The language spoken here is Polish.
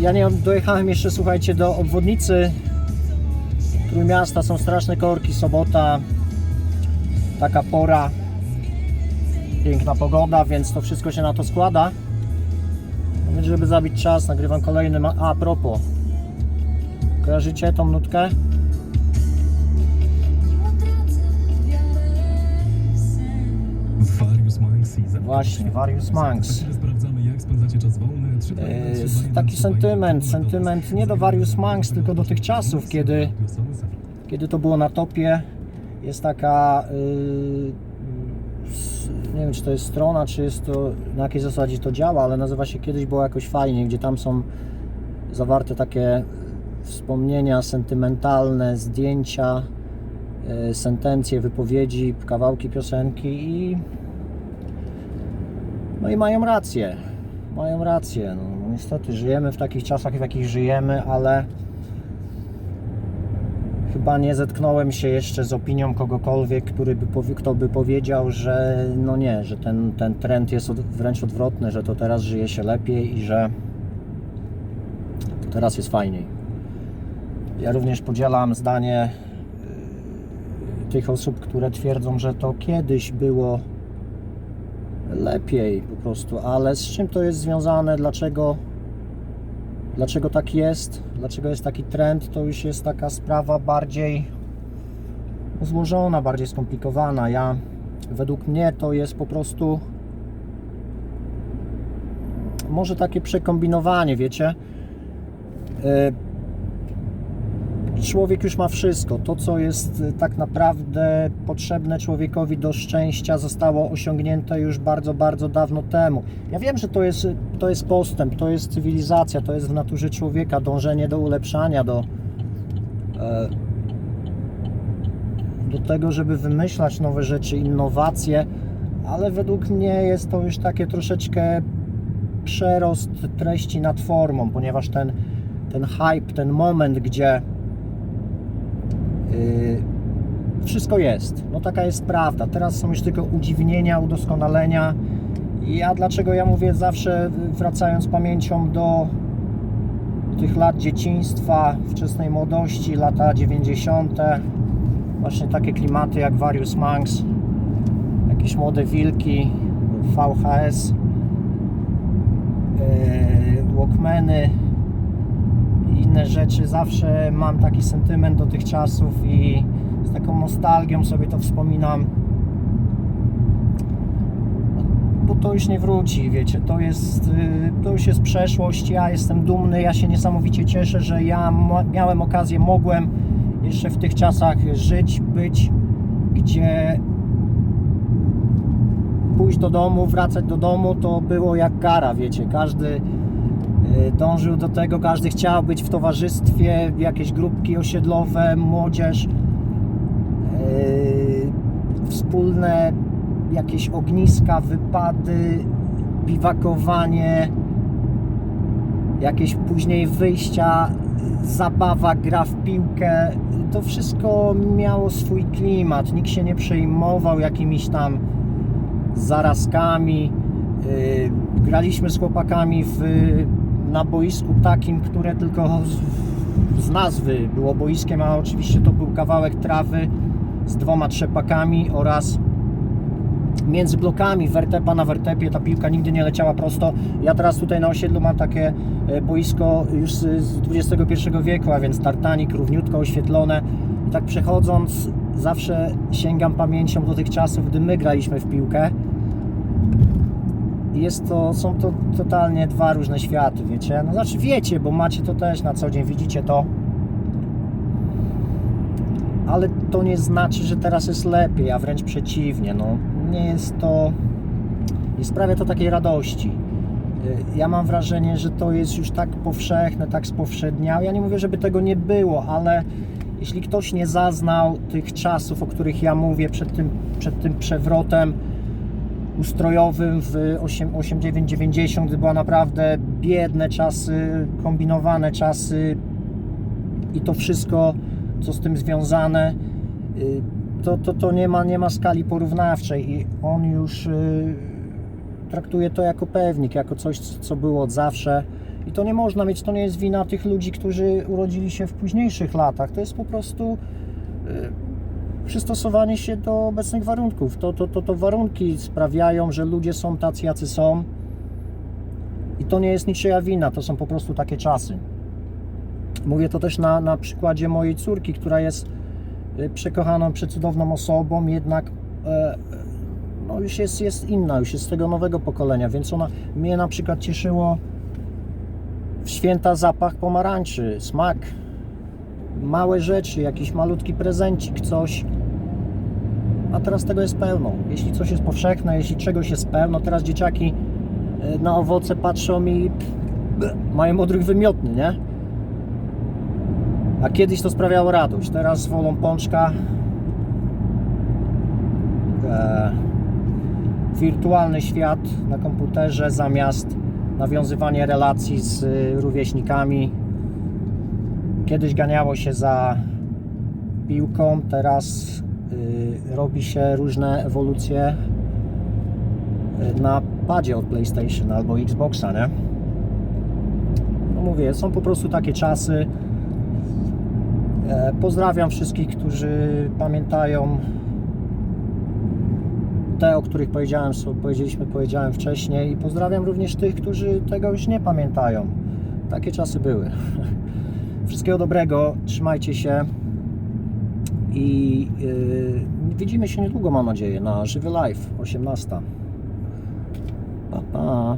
ja nie dojechałem jeszcze, słuchajcie, do obwodnicy Trójmiasta, są straszne korki, sobota, taka pora, piękna pogoda, więc to wszystko się na to składa. No Więc żeby zabić czas, nagrywam kolejny, a propos, kojarzycie tą nutkę? Monks i Właśnie. Za chwilę sprawdzamy, jak spędzacie czas wolny. Trzy, dwa, jeden, trzy, dwa, jeden, taki trzy, dwa, sentyment, jeden. sentyment nie do Various Monks, tylko do tych czasów, kiedy kiedy to było na topie, jest taka, yy, s- nie wiem czy to jest strona, czy jest to, na jakiej zasadzie to działa, ale nazywa się kiedyś było jakoś fajnie, gdzie tam są zawarte takie wspomnienia sentymentalne, zdjęcia, yy, sentencje, wypowiedzi, kawałki piosenki i no i mają rację, mają rację, no, niestety żyjemy w takich czasach, w jakich żyjemy, ale Chyba nie zetknąłem się jeszcze z opinią kogokolwiek, który by powie, kto by powiedział, że no nie, że ten, ten trend jest od, wręcz odwrotny, że to teraz żyje się lepiej i że to teraz jest fajniej. Ja również podzielam zdanie y, tych osób, które twierdzą, że to kiedyś było lepiej po prostu, ale z czym to jest związane, dlaczego Dlaczego tak jest? Dlaczego jest taki trend? To już jest taka sprawa bardziej złożona, bardziej skomplikowana. Ja, według mnie, to jest po prostu może takie przekombinowanie, wiecie? Yy, Człowiek już ma wszystko. To, co jest y, tak naprawdę potrzebne człowiekowi do szczęścia, zostało osiągnięte już bardzo, bardzo dawno temu. Ja wiem, że to jest, to jest postęp, to jest cywilizacja, to jest w naturze człowieka dążenie do ulepszania, do, e, do tego, żeby wymyślać nowe rzeczy, innowacje, ale według mnie jest to już takie troszeczkę przerost treści nad formą, ponieważ ten, ten hype, ten moment, gdzie wszystko jest. No taka jest prawda. Teraz są już tylko udziwnienia, udoskonalenia. I a dlaczego ja mówię zawsze, wracając pamięcią do tych lat dzieciństwa, wczesnej młodości, lata 90. Właśnie takie klimaty jak Various Monks, jakieś młode wilki, VHS, yy, Walkmany, inne rzeczy. Zawsze mam taki sentyment do tych czasów i z taką nostalgią sobie to wspominam. Bo to już nie wróci, wiecie, to jest, y, to już jest przeszłość, ja jestem dumny, ja się niesamowicie cieszę, że ja miałem okazję, mogłem jeszcze w tych czasach żyć, być, gdzie pójść do domu, wracać do domu, to było jak kara, wiecie, każdy dążył do tego, każdy chciał być w towarzystwie, jakieś grupki osiedlowe, młodzież, yy, wspólne jakieś ogniska, wypady, biwakowanie, jakieś później wyjścia, zabawa, gra w piłkę. To wszystko miało swój klimat. Nikt się nie przejmował jakimiś tam zarazkami. Yy, graliśmy z chłopakami w, na boisku takim, które tylko z, nazwy było boiskiem, a oczywiście to był kawałek trawy z dwoma trzepakami oraz między blokami wertepa na wertepie ta piłka nigdy nie leciała prosto. Ja teraz tutaj na osiedlu mam takie e, boisko już z XXI wieku, a więc tartanik, równiutko oświetlone. I tak przechodząc zawsze sięgam pamięcią do tych czasów, gdy my graliśmy w piłkę. Jest to, są to totalnie dwa różne światy, wiecie? No znaczy wiecie, bo macie to też na co dzień, widzicie to. Ale to nie znaczy, że teraz jest lepiej, a wręcz przeciwnie. No, nie jest to. Nie sprawia to takiej radości. Y, Ja mam wrażenie, że to jest już tak powszechne, tak spowszedniałe. Ja nie mówię, żeby tego nie było, ale jeśli ktoś nie zaznał tych czasów, o których ja mówię przed tym, przed tym przewrotem ustrojowym w 8, 8 9, 90, gdy była naprawdę biedne czasy, kombinowane czasy i to wszystko, co z tym związane, y, to, to, to nie, ma, nie ma skali porównawczej i on już y, traktuje to jako pewnik, jako coś, co było od zawsze I to nie można mieć, to nie jest wina tych ludzi, którzy urodzili się w późniejszych latach. To jest po prostu y, przystosowanie się do obecnych warunków. To, to, to, to warunki sprawiają, że ludzie są tacy, jacy są. I to nie jest niczyja wina, to są po prostu takie czasy. Mówię to też na, na przykładzie mojej córki, która jest y, przekochaną, przecudowną osobą, jednak e, no już jest, jest inna, już jest z tego nowego pokolenia, więc ona mnie na przykład cieszyło w święta zapach pomarańczy, smak, małe rzeczy, jakiś malutki prezencik, coś. A teraz tego jest pełno. Jeśli coś jest powszechne, jeśli czegoś jest pełno, teraz dzieciaki e, na owoce patrzą i mają odruch wymiotny, nie? A kiedyś to sprawiało radość. Teraz wolą pączka. E, wirtualny świat na komputerze zamiast nawiązywanie relacji z y, rówieśnikami. Kiedyś ganiało się za piłką, teraz robi się różne ewolucje y, na padzie od PlayStation albo Xboxa, nie? No mówię, są po prostu takie czasy. E, Pozdrawiam wszystkich, którzy pamiętają te, o których powiedziałem, powiedzieliśmy, powiedziałem wcześniej i pozdrawiam również tych, którzy tego już nie pamiętają. Takie czasy były. Wszystkiego dobrego, trzymajcie się i yy, widzimy się niedługo, mam nadzieję, na Żywy Live 18. Pa, pa.